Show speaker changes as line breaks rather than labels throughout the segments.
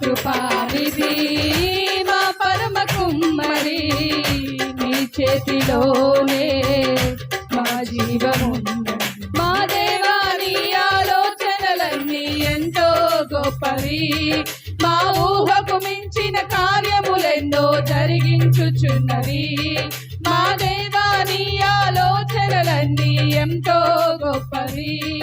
కృపానిధి మా పరమ కుమ్మరి నీ చేతిలోనే మా జీవమున్నది మా దేవాని ఆలోచనలన్నీ ఎంతో గొప్పవి. మా ఊహకు మించిన కార్యములెన్నో జరిగించుచున్నవి. మా దేవాని ఆలోచనలన్నీ ఎంతో గొప్పవి.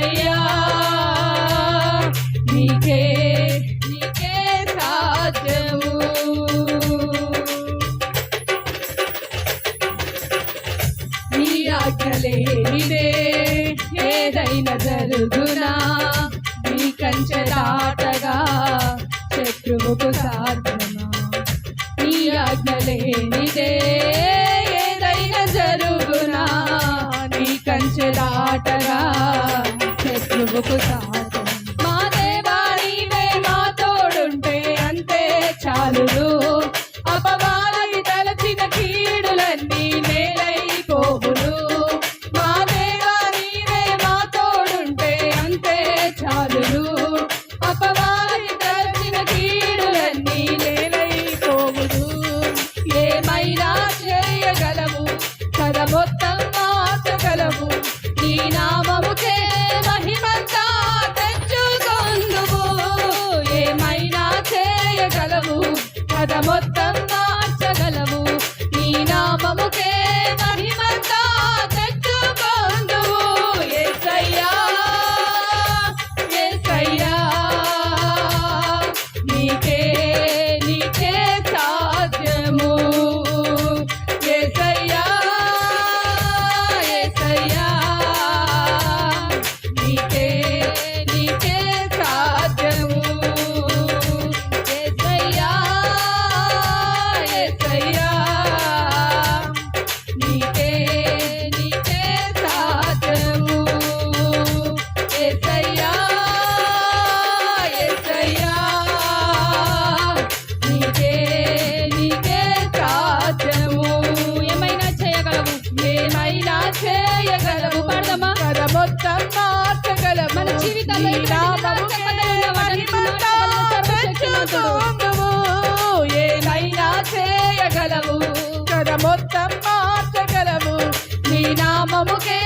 yeah. loco está. కథ మొత్తం మార్చగలవు నీ నామముకే మహిమంతా ఏమైనా చేయగలవు పడదమా కథ మొత్తం మార్చగలవు మన జీవితంలో ఏమైనా చేయగలవు కథ మొత్తం మార్చగలవు నీ నామముకే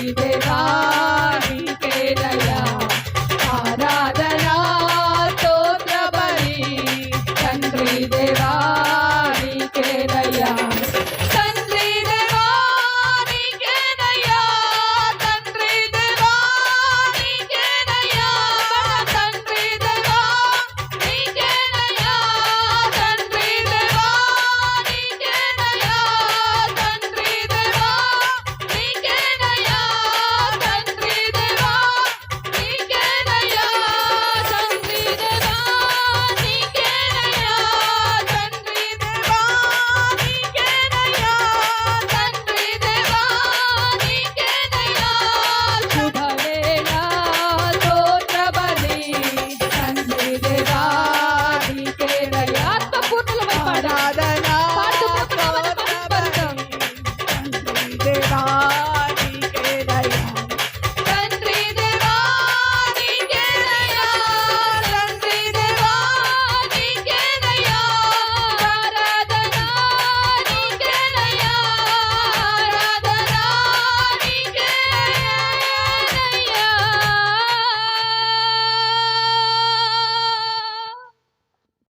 Hare Ram.